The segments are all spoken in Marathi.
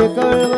कर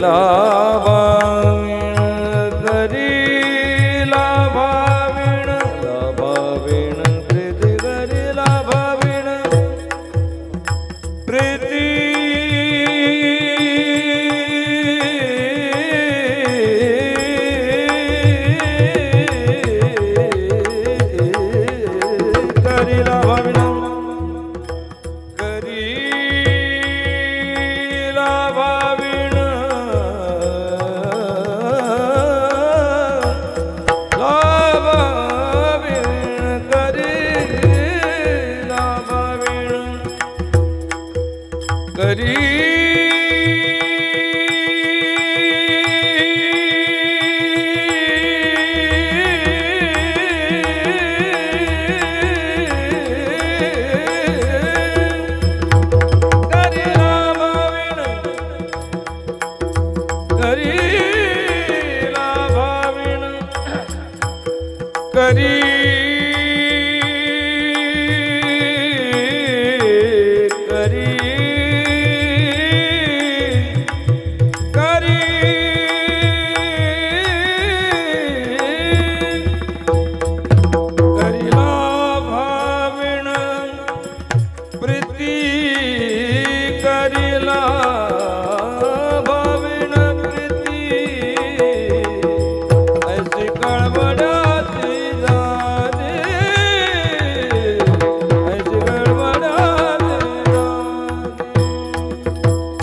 करीला करी करी